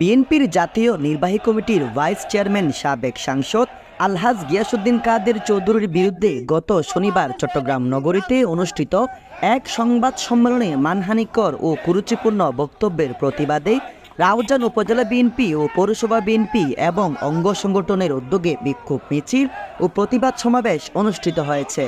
বিএনপির জাতীয় নির্বাহী কমিটির ভাইস চেয়ারম্যান সাবেক সাংসদ আলহাজ গিয়াসুদ্দিন কাদের চৌধুরীর বিরুদ্ধে গত শনিবার চট্টগ্রাম নগরীতে অনুষ্ঠিত এক সংবাদ সম্মেলনে মানহানিকর ও কুরুচিপূর্ণ বক্তব্যের প্রতিবাদে রাউজান উপজেলা বিএনপি ও পৌরসভা বিএনপি এবং অঙ্গ সংগঠনের উদ্যোগে বিক্ষোভ মিছিল ও প্রতিবাদ সমাবেশ অনুষ্ঠিত হয়েছে।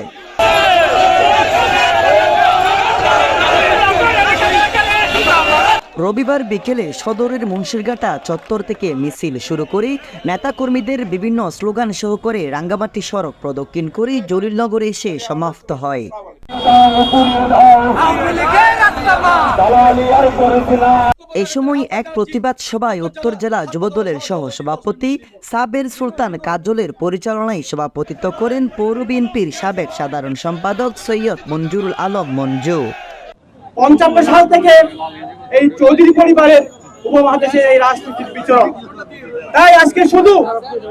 রবিবার বিকেলে সদরের মুন্সিরঘাটা চত্বর থেকে মিছিল শুরু করে নেতাকর্মীদের বিভিন্ন স্লোগান সহ করে রাঙ্গামাটি সড়ক প্রদক্ষিণ করে জলিলনগরে এসে সমাপ্ত হয়। এ সময় এক প্রতিবাদ সভায় উত্তর জেলা যুবদলের সহ সভাপতি সাবের সুলতান কাজলের পরিচালনায় সভাপতিত্ব করেন পৌর বিএনপির সাবেক সাধারণ সম্পাদক সৈয়দ মঞ্জুরুল আলম মঞ্জু। পঞ্চান্ন সাল থেকে এই চৌধুরী পরিবারের উপমহাদেশের এই রাজনীতির বিচরণ। তাই আজকে শুধু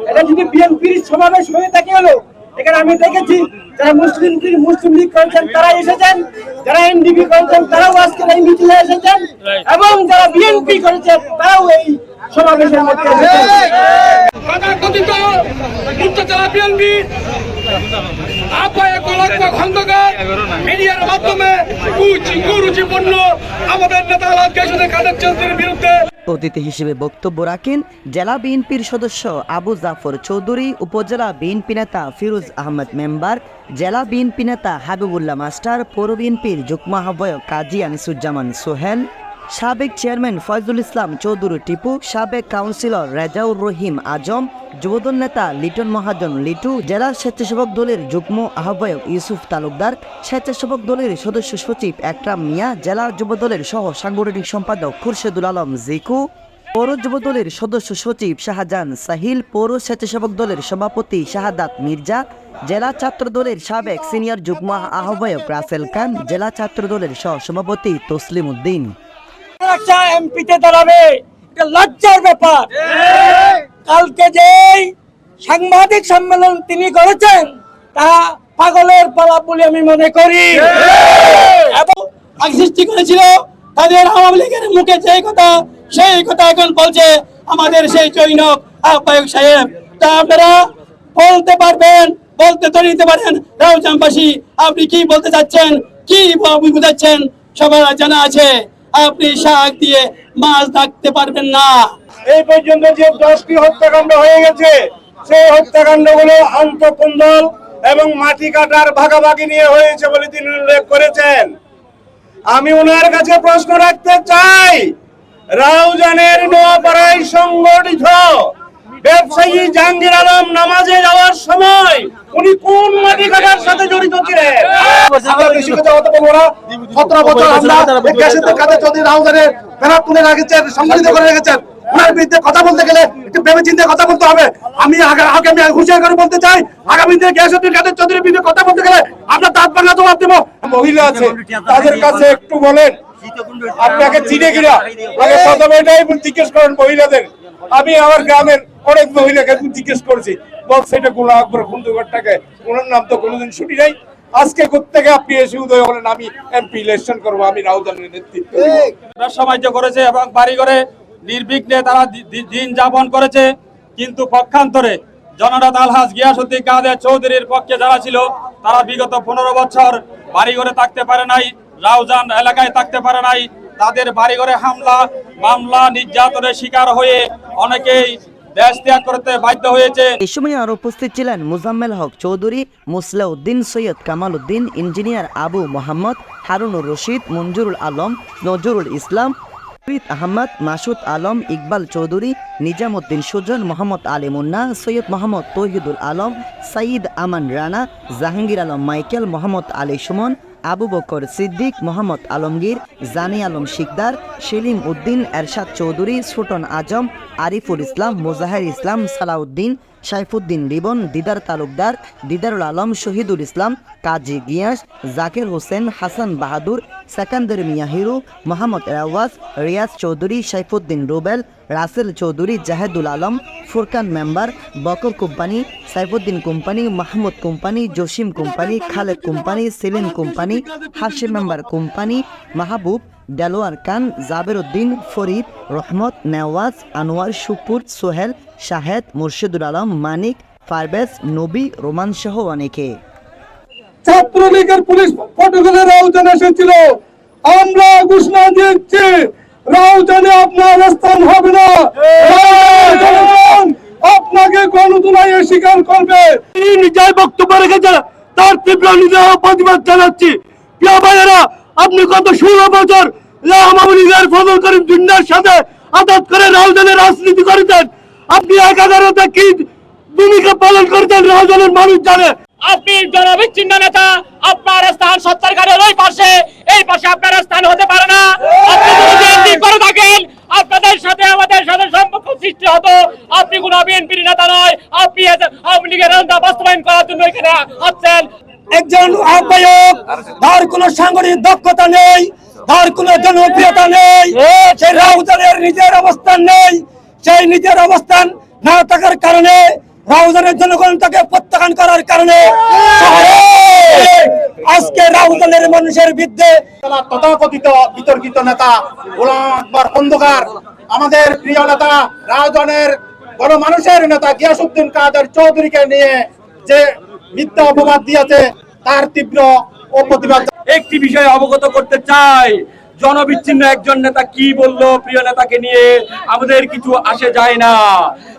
এটা যদি বিএনপির সমাবেশ হয়ে থাকে হলো, এখানে আমি দেখেছি যারা মুসলিম মুসলিম লীগ করেছেন তারা এসেছেন। যারা এনডিপি করেছেন, তারাও আজকে এই মিছিলে এসেছেন এবং যারা বিএনপি করেছেন, তারাও এই সমাবেশের মধ্যে আমাদের নেতা আলাদ কেশনে কাদের চৌধুরীর বিরুদ্ধে অতিথি হিসেবে বক্তব্য রাখেন জেলা বিএনপির সদস্য আবু জাফর চৌধুরী, উপজেলা বিএনপি নেতা ফিরোজ আহমেদ মেম্বার, জেলা বিএনপি নেতা হাবিবুল্লাহ মাস্টার, পৌর বিএনপির যুগ্ম আহ্বায়ক কাজী আনিসুজ্জামান সোহেল সাবেক চেয়ারম্যান ফয়জুল ইসলাম চৌধুরী টিপু, সাবেক কাউন্সিলর রেজাউর রহিম আজম, যুবদল নেতা লিটন মহাজন লিটু, জেলা স্বেচ্ছাসেবক দলের যুগ্ম আহ্বায়ক ইউসুফ তালুকদার, স্বেচ্ছাসেবক দলের সদস্য সচিব একরাম মিয়া, জেলা যুবদলের সহ সাংগঠনিক সম্পাদক খুরশেদুল আলম জিকু, পৌর যুব দলের সদস্য সচিব শাহজাহান সাহিল, পৌর স্বেচ্ছাসেবক দলের সভাপতি শাহাদাত মির্জা, জেলা ছাত্র দলের সাবেক সিনিয়র যুগ্ম আহ্বায়ক রাসেল খান, জেলা ছাত্র দলের সহ সভাপতি তসলিম উদ্দিন একটা এমপিতে দাঁড়াবে। এটা লজ্জার ব্যাপার। কালকে যে সাংবাদিক সম্মেলন তিনি করেছেন, তা পাগলের পালা বলে আমি মনে করি। এবং সৃষ্টি করেছিল, তাদের আওয়ামী লীগের মুখে কথা, সেই কথা এখন বলছে আমাদের সেই আহ্বায়ক সাহেব। তা আপনারা বলতে পারবেন, বলতে তো নিতে পারেন আপনি কি বলতে চাচ্ছেন, কি বুঝাচ্ছেন, সবার জানা আছে। আপনি শাক দিয়ে মাছ থাকতে পারবেন না। এই পর্যন্ত যে দশটি হত্যাকাণ্ড হয়ে গেছে, সেই হত্যাকাণ্ডগুলো আন্তকুন্দল এবং মাটি কাটার ভাগাভাগি নিয়ে হয়েছে বলে তিনি উল্লেখ করেছেন। আমি উনার কাছে প্রশ্ন রাখতে চাই, রাউজানের সংগঠিত ব্যবসায়ী জাহাঙ্গীর আলম নামাজে যাওয়ার সময় উনি কোন মাটি কাটার সাথে জড়িত ছিলেন। 17 বছর আমরা গ্যাসের কাজে চৌধুরী ব্যানার তুলে রেখেছেন, সম্মানিত করে রেখেছেন। ওনার বিরুদ্ধে কথা বলতে গেলে একটু ভেবে চিন্তে কথা বলতে হবে আমি আগামী হুঁশিয়ার করে বলতে চাই আগামী দিনে গ্যাসের কাজে চৌধুরীর বিরুদ্ধে কথা বলতে গেলে আমরা দাঁত ভাঙা জবাব দেবো মহিলা আছে তাদের কাছে একটু বলেন আপনাকে চিনে কিনা আগে প্রথমে এটাই জিজ্ঞেস করেন মহিলাদের আমি আমার গ্রামের অনেক মহিলাকে জিজ্ঞেস করেছি বলছে এটা গোলা আকবর খুন্দুঘরটাকে ওনার নাম তো কোনোদিন শুনি নাই। আজকে থেকে আপনি এসে উদয় হলেন? আমি এমপি ইলেকশন করব আমি রাউজানের নেতৃত্ব তারা সাহায্য করেছে এবং বাড়ি ঘরে নির্বিঘ্নে তারা দিন যাপন করেছে কিন্তু পক্ষান্তরে জননাথ আলহাজ গিয়াসুদ্দিন কাদের চৌধুরীর পক্ষে যারা ছিল তারা বিগত পনেরো বছর বাড়ি ঘরে থাকতে পারে নাই রাউজান এলাকায় থাকতে পারে নাই। তাদের বাড়ি ঘরে হামলা মামলা নির্যাতনের শিকার হয়ে অনেকেই দেশ ত্যাগ করতে বাধ্য হয়েছে। সময় আর উপস্থিত ছিলেন Mozammel Haque Chowdhury Syed Kamal Uddin engineer Abu Mohammad Harunur Rashid, Manjurul Alam, Nazrul Islam Farid Ahmad, Masud Alam, Iqbal Chowdhury Nizamuddin Sujan, Mohammad Ali Munna, Syed Mohammad Tauhidul Alam Saeed Aman Rana, Jahangir Alam Michael, Mohammad Ali Sumon Abu Bakar Siddique, Mohammad Alamgir, Jani Alam Sikder, Selim Uddin, Ershad Chowdhury, Suton Azam, Ariful Islam, Mozaher Islam, Salauddin Saifuddin Ribon, Didar Talukdar, Didarul Alam, Shahidul Islam, Kazi Gias, Zakir Hossain, Hasan Bahadur, Sekander Mia Hiru, Mohammad Rawaz, Riaz Chowdhury, Saifuddin Rubel, Rasel Chowdhury, Jahedul Alam, Furkan member, Bakar company, Saifuddin company, Mahmud company, Jasim company, Khaled company, Selim company Hasim member company, Mahbub, Delwar Khan, Jaber Uddin, Farid, Rahmat, Newaz, Anwar, Supur, Sohel Shahed, Murshidul Alam, মানিক পারভেজ নবী, Roman সহ অনেকে। ছাত্রলীগের police এসেছিল। আমরা ঘোষণা দিচ্ছি রাউজানে আপনার স্থান হবে না। আপনাকে গণতুলায় স্বীকার করবে। তিনি নিজের বক্তব্য রেখেছেন, তার তীব্র নিজের প্রতিবাদ জানাচ্ছি। ভাইয়েরা, আপনি গত ষোলো বছর আওয়ামী লীগের ফজল করিম জিন্নার সাথে আদাত করে রাউজানে রাজনীতি করেছেন। আপনি একাধারতে কি ভূমিকা পালন করেছেন রাউজানের মানুষ জানে। আপনি জনবিচ্ছিন্ন নেতা আপনার স্থান সত্তরকারের ওই পাশে। এই পাশে আপনার স্থান হতে পারে না। আপনি যদি বিএনপি করে থাকেন আপনাদের সাথে আমাদের সাথে সম্পর্ক সৃষ্টি হতো। আপনি কোন নেতা নয়। আপনি আওয়ামী লীগের বাস্তবায়ন করার জন্য এখানে আসছেন। একজন আহ্বায়ক তার কোনো সাংগঠনিক দক্ষতা নেই তার কোনো জনপ্রিয়তা নেই সেই রাউজানের নিজের অবস্থান নেই। সেই নিজের অবস্থান না থাকার কারণে রাউজানের জনগণ তাকে প্রত্যাখ্যান করার কারণে আজকে রাউজানের মানুষের বিরুদ্ধে তথাকথিত বিতর্কিত নেতা গোলাম আকবর খন্দকার আমাদের প্রিয় নেতা রাজনের গণমানুষের নেতা গিয়াসুদ্দিন কাদের চৌধুরীকে নিয়ে যে মিথ্যা অপবাদ দিয়েছে তার তীব্র ও প্রতিবাদ একটি বিষয়ে অবগত করতে চাই। জনবিচ্ছিন্ন একজন নেতা কি বলল প্রিয় নেতাকে নিয়ে? আমাদের কিছু আসে যায় না।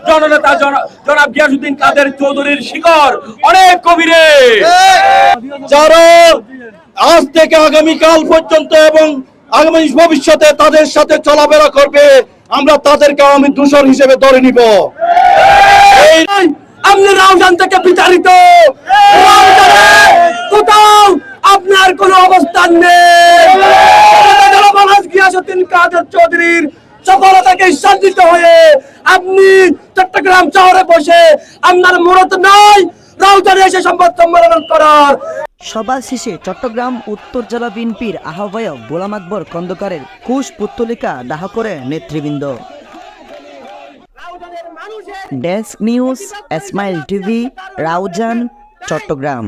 জননেতা জনাব গিয়াসুদ্দিন কাদের চৌধুরীর শিকড় অনেক যারা আজ থেকে আগামীকাল পর্যন্ত এবং আগামী ভবিষ্যতে তাদের সাথে চলাফেরা করবে আমরা তাদেরকে আমি দূষণ হিসেবে ধরে নিব। আপনি রাউজান থেকে বিচারিত কোথাও আপনার কোনো অবস্থান নেই। গিয়াসুদ্দিন কাদের চৌধুরীর সফলতাকে হয়ে আপনি চট্টগ্রাম শহরে বসে আপনার মূলত নাই রাউজানে এসে সংবাদ সম্মেলন করার। সভা শেষে চট্টগ্রাম উত্তর জেলা বিএনপির আহ্বায়ক গোলাম আকবর খন্দকারের কুশ পুত্তলিকা দাহ করে নেতৃবৃন্দ। Desk news Esmail TV Raozan Chattogram.